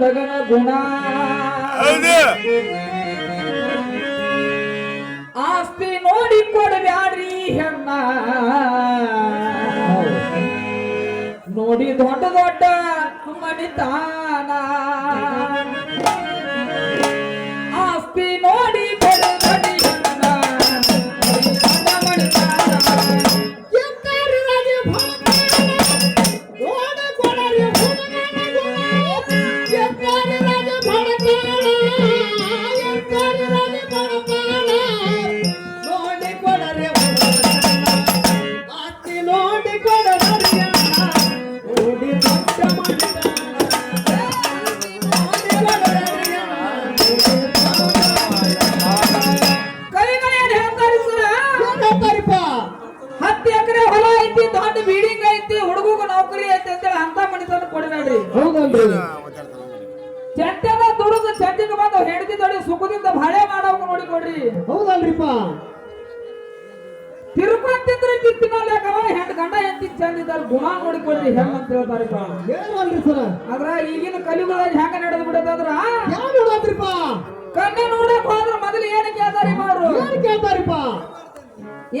ಹುಡುಗನ ಗುಣ. ಆಸ್ತಿ ನೋಡಿ ಕೊಡಬ್ಯಾಡ್ರಿ ಹೆಣ್ಣ. ನೋಡಿ ದೊಡ್ಡ ದೊಡ್ಡ ಮನಿತಾನ ತಿರುಪತಿದ್ರೆ ತಿತ್ತಿನಲ್ಲಾಗವ ಹೆಣ್ಣು ಗಂಡ ಹೆಂಡತಿ ಚಂದಿದ್ದಾರೆ ಗುಣ ನೋಡಿಕೊಳ್ಳಿ ಹೆಣ್ಣು ಅಂತ ಹೇಳ್ತಾರಪ್ಪ ಏನಲ್ರಿ ಸರ. ಆದ್ರ ಈಗಿನ ಕಲಿಯುಗದಾಗ ಹೆಂಗ ನಡೆದು ಬಿಡೋದಾದ್ರ? ಯಾವ ನೋಡತ್ರಿಪ್ಪ ಕಣ್ಣೆ ನೋಡಕ್ ಹೋದ್ರ ಮೊದಲು ಏನ್ ಕೇಳ್ತಾರಿ ಮಾರು ಏನ್ ಕೇಳ್ತಾರಿಪ್ಪ?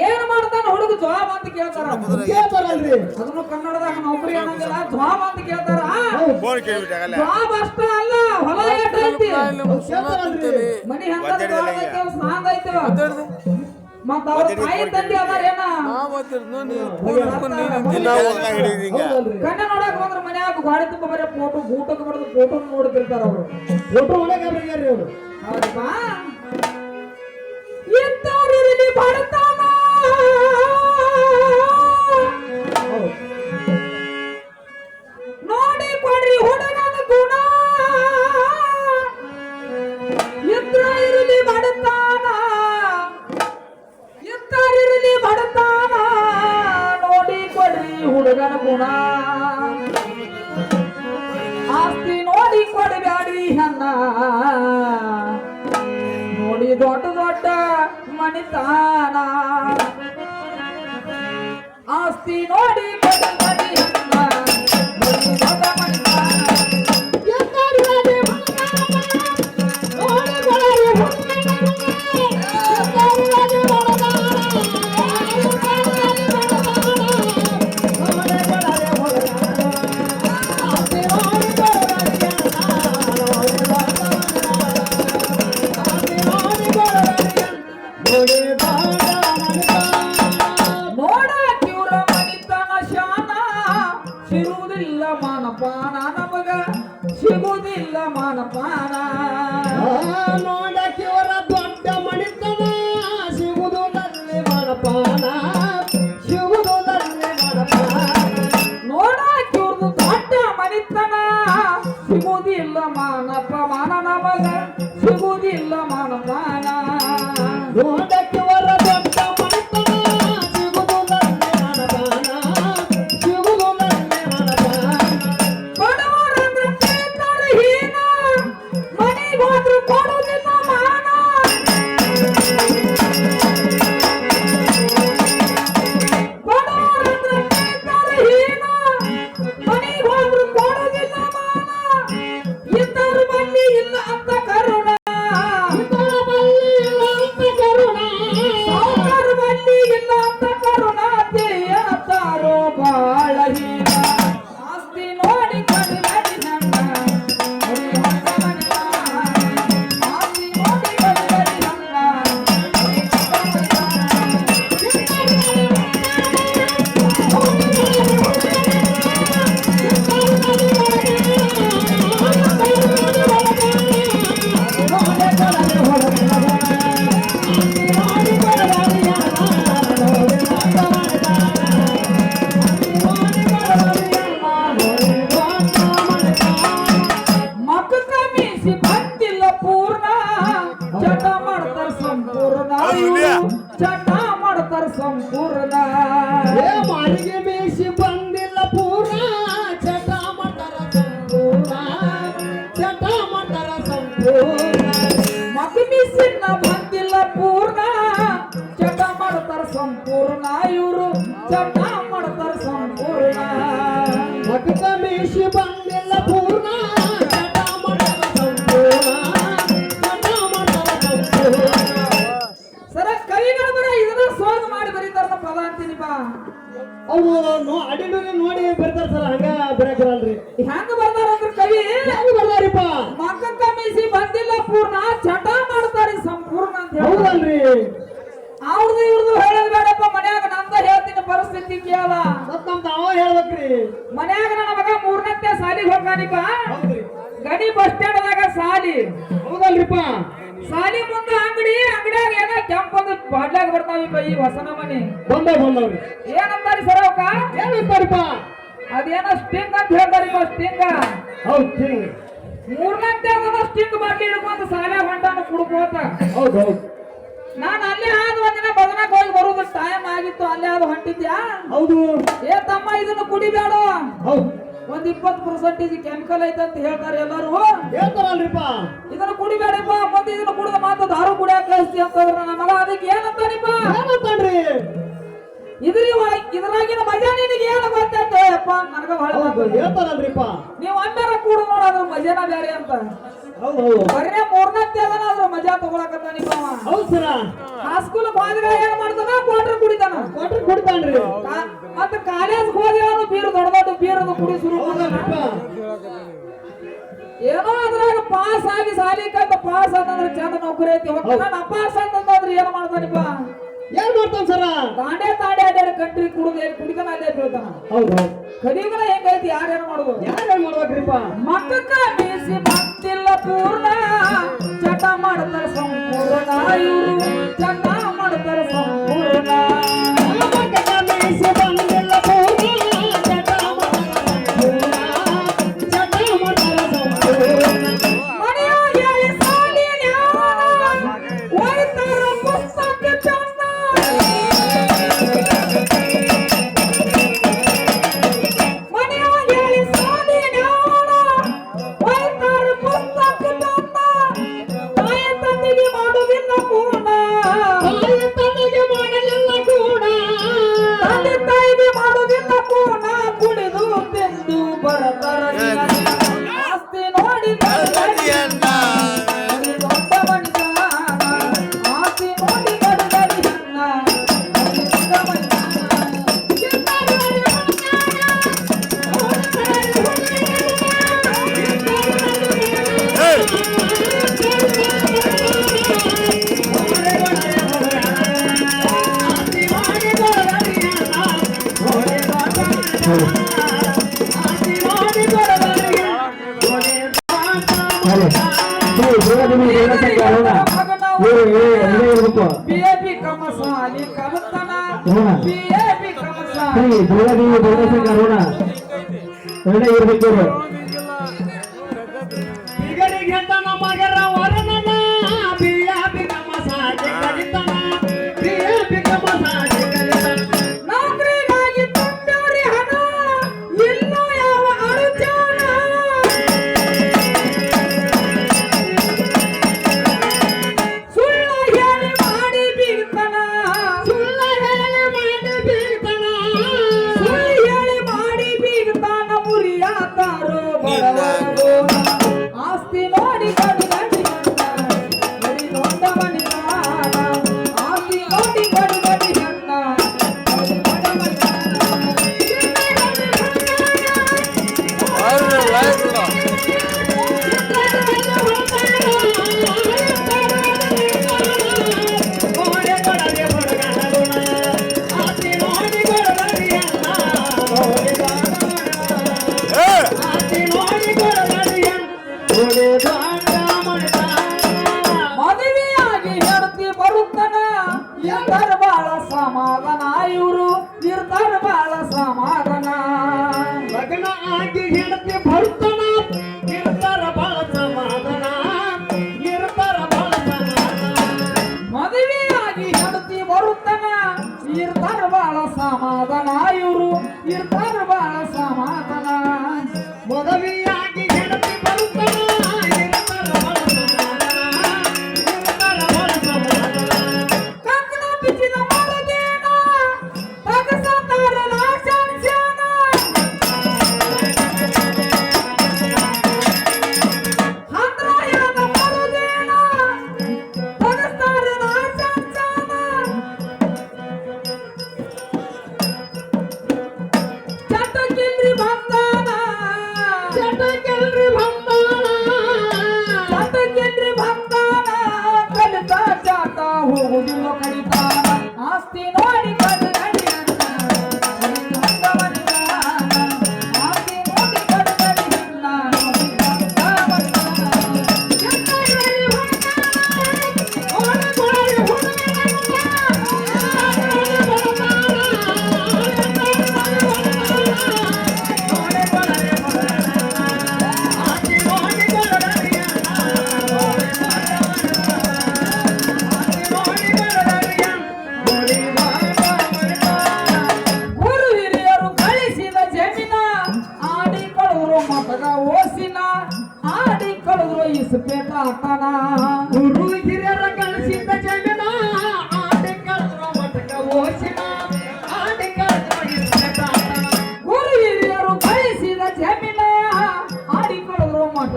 ಏನ್ ಮಾಡ್ತಾನ ಹುಡುಗ ಜ್ವಾಬ್ ಅಂತ ಕೇಳ್ತಾರ? ಕೇಳ್ತಾರಲ್ರಿ. ಅದನ್ನು ಕನ್ನಡದಾಗ ನೌಕರಿ ಅನ್ನಂಗಿಲ್ಲ ಜ್ವಾಬ್ ಅಂತ ಕೇಳ್ತಾರ? ಜ್ವಾಬ್ ಅಷ್ಟ ಅಲ್ಲ ಹೊಲ ಎಷ್ಟ್ ಐತಿ. ಮನಿ ಹೆಂಗ ಸಾಂಗ್ ಐತಿ. ಮತ್ತ ಅವ್ರ ತಾಯಿ ತಂದೆ ಅದಾರ ಏನ? ಹಿಡಿದಿಂಗ ಹೌದಲ್ರಿ. ಕಣ್ಣ ನೋಡಕ್ ಹೋದ್ರ ಮನ್ಯಾಗ ಗಾಡಿ ತುಂಬ ಬರೀ ಫೋಟೋ ಊಟಕ್ಕೆ ಬರೋದು ಫೋಟೋ ನೋಡ್ತಿರ್ತಾರ ಅವ್ರು. ಫೋಟೋ ಹೊಡೆಗಾರ್ರಿ ಅವರು? ಹೌದಪ್ಪ ಹುಡುಗನ ಗುಣ. ಆಸ್ತಿ ನೋಡಿ ಕೊಡಬ್ಯಾಡ್ರಿ ಹನ್ನ ನೋಡಿ ದೊಡ್ಡ ದೊಡ್ಡ ಮಣಿತಾನ. ಆಸ್ತಿ ನೋಡಿ ಕೊಡಬೇಡಿ ಸಿಗುವುದಲ್ಲಿ ಮಾನ ದೊಡ್ಡ ಮನಿತನ. ಸಿಗುವುದಿಲ್ಲ ಮಾನ ನಮಗ ಏ ಅವ್ರು ನೋ ಅಡಿನೂ ನೋಡಿ ಬರ್ತಾರ ಸರ್ ಹಂಗ ಬರಕರಲ್ರಿ. ಹೆಂಗ ಬರ್ತಾರಂದ್ರ ಕವಿ? ಹೆಂಗ್ ಬರ್ತಾರಿಪ್ಪ? ಮಕ್ಕಕ್ಕ ಮೀಸಿ ಬಂದಿಲ್ಲ ಪೂರ್ಣ ಚಟ ಮಾಡ್ತಾರಿ ಸಂಪೂರ್ಣ ಅಂತ ಹೌದಲ್ರಿ. ಅವ್ರದ್ದು ಇವ್ರದ್ದು ಹೇಳೋದ್ ಬೇಡಪ್ಪ ಮನ್ಯಾಗ ನಂದ ಹೇಳ್ತೀನಿ ಪರಿಸ್ಥಿತಿ ಕೇಳ. ಮತ್ತೊಂದು ಅವ ಹೇಳ್ಬೇಕ್ರಿ. ಮನ್ಯಾಗ ನನ್ನ ಮಗ ಮೂರನೇ ಸಾಲಿಗೆ ಹೋಗಾನಿಕ ಗಡಿ ಬಸ್ ಸ್ಟ್ಯಾಂಡ್ದಾಗ ಸಾಲಿ. ಹೌದಲ್ರಿಪ್ಪ. ಸಾಲಿ ಮುಂದೆ ಅಂಗಡಿ ಅಂಗಡಿಯಾಗ ಏನೋ ಕೆಂಪದ ಬಾಡ್ಲಾಗ ಬರ್ತಾವಿಪ್ಪ ಈ ಹೊಸನ ಮನಿ. ಬಂದ ಬಂದವ್ರಿ ಏನಂತಾರಿ ಸರ್ ಅವಕ್ಕ? ಏನಂತಾರಿಪ್ಪ ಅದೇನೋ ಸ್ಟಿಂಗ್ ಅಂತ ಹೇಳ್ತಾರಿಪ್ಪ ಸ್ಟಿಂಗ್. ಮೂರ್ ಗಂಟೆ ಮೂರನೇ ಸ್ಟಿಂಗ್ ಬಾಟ್ಲಿ ಹಿಡ್ಕೊಂತ ಸಾಲೆ ಹೊಂಟಾನ ಕುಡ್ಕೋತ. ಹೌದು ಹೌದು. ನಾನು ಅಲ್ಲೇ ಆದ ಒಂದಿನ ಬದನಾಕ್ ಹೋಗಿ ಬರುದು ಟೈಮ್ ಆಗಿತ್ತು ಅಲ್ಲೇ ಆದ ಹೊಂಟಿದ್ಯಾ? ಹೌದು. ಏ ತಮ್ಮ ಇದನ್ನು ಕುಡಿಬೇಡ. ಹೌದ್. ಒಂದ್ ಇಪ್ಪತ್ತು ಪರ್ಸೆಂಟೇಜ್ ಕೆಮಿಕಲ್ ಐತೆ ಅಂತ ಹೇಳ್ತಾರೆ ಎಲ್ಲರೂ. ಹೇಳ್ತಾರಲ್ರಿಪ್ಪ. ಇದನ್ನ ಕುಡಿಬೇಡಪ್ಪ ಮತ್ತೆ ಇದನ್ನ ಕುಡಿದ ಮಾತು ದಾರು ಕುಡಿಯಾಕ ಕಳಿಸ್ತಿ ಅಂತಂದ್ರ ನನ್ನ ಮಗ ಅದಕ್ಕೆ ಏನಂತಾನಿಪ್ಪ? ಏನಂತಾನ್ರಿ? ಇದ್ರಿ ಇದ್ರಾಗಿನ ಮಜಾ ನಿನಗೆ ಏನು ಗೊತ್ತೈತೆ ಅಪ್ಪ ನನಗ ಬಹಳ ಹೇಳ್ತಾರಲ್ರಿಪ್ಪ. ನೀವು ಅಣ್ಣರ ಕೂಡ ನೋಡೋದ್ರ ಮಜಾನ ಬೇರೆ ಅಂತ. ಬರೇ ಮೂರ್ನತ್ತೆ ಅದನ ಅದ್ರ ಮಜಾ ತಗೊಳಕತ್ತಾನಿಪ್ಪ ಅವ. ಹೌದ್ ಸರ. ಹಾಸ್ಕೂಲ್ ಹೋದ್ರೆ ಏನ್ ಮಾಡ್ತಾನ? ಕ್ವಾರ್ಟರ್ ಕುಡಿತಾನ. ಕೊಟ್ರಿ ಕುಡಿತಾನ್ರಿ. ಮತ್ತ ಕಾಲೇಜ್ ಹೋಗಿ ಅವನು ಬೀರು ದೊಡ್ಡ ದೊಡ್ಡ ಬೀರದು ಕುಡಿ ಶುರು ಏನೋ ಅದ್ರಾಗ ಪಾಸ್ ಆಗಿ ಸಾಲಿ ಕಲ್ತ ಪಾಸ್ ಅಂತಂದ್ರೆ ಚಂದ ನೌಕರಿ ಐತಿ ಪಾಸ್ ಅಪಾಸ್ ಅಂತಂದ್ರೆ ಏನ್ ಮಾಡ್ತಾನಿಪ್ಪ ಏನ್ ಮಾಡ್ತಾನ ಸರ? ತಾಂಡೆ ತಾಂಡೆ ಅಡ್ಡಾಡಿ ಕಂಟ್ರಿ ಕುಡಿದು ಎಲ್ಲಿ ಕುಡಿತಾನ ಅಲ್ಲೇ ಬೀಳ್ತಾನ. ಹೌದ್. ಕಲಿಯುಗನ ಹೆಂಗೈತಿ ಯಾರೇನು ಮಾಡುದು? ಯಾರೇನು ಮಾಡ್ಬೇಕ್ರಿಪ್ಪ? ಮಕ್ಕಕ್ಕ ಬೀಸಿ ಮತ್ತಿಲ್ಲ ಪೂರ್ಣ. ಚಟ ಮಾಡ್ತಾರ ಸಂಪೂರ್ಣ ಇವರು. ಚಟ விடை இருபத்தி ஒரு 사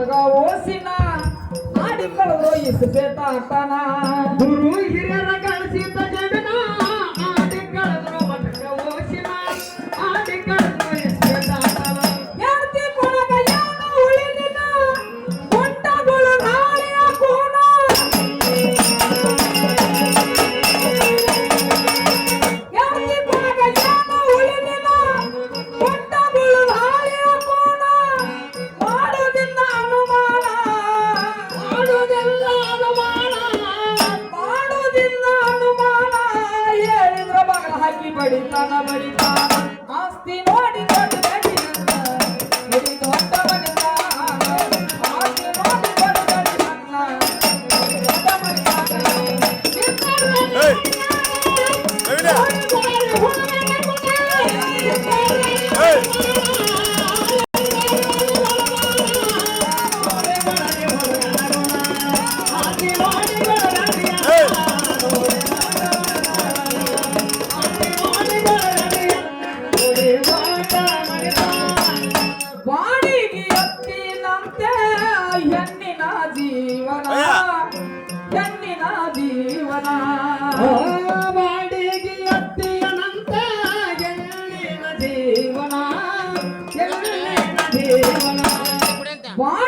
ನಮಗ ಓಸಿನ ಆಡಿಕೊಳ್ಳೋ ಇಸಬೇತ ಆಟನ ಗುರು ಹಿರಿಯ படித்தான் படித்தான்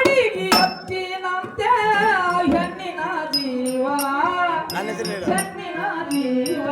ಹುಡುಗಿ ಅಪ್ಪಿನಂತೆ ಹೆಣ್ಣಿನ ಜೀವ. ಹೆಣ್ಣಿನ ಜೀವ.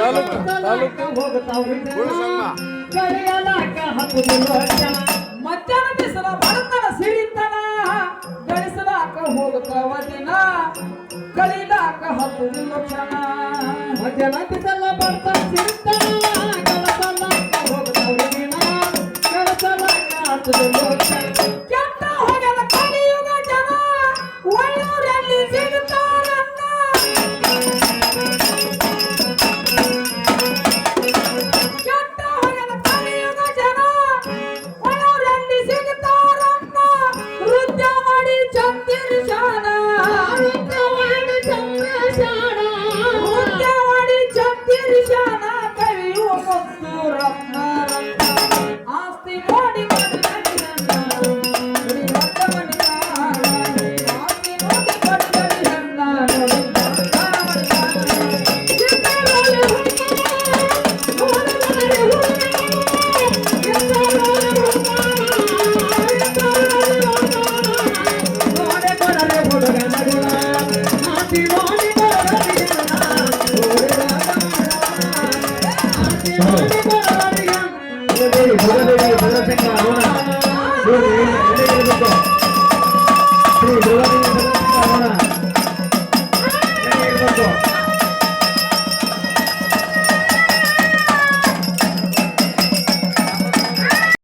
ತಾಲೂಕು ತಾಲೂಕು ಹೋಗುತ್ತಾವ ಕಲಿಯಲಾಕ ಹತ್ತು ಜನತೆಲ್ಲ ಬರ್ತಾ ಸಿಗ್ತಾನ ಕೆಲಸ ಕೆಲಸ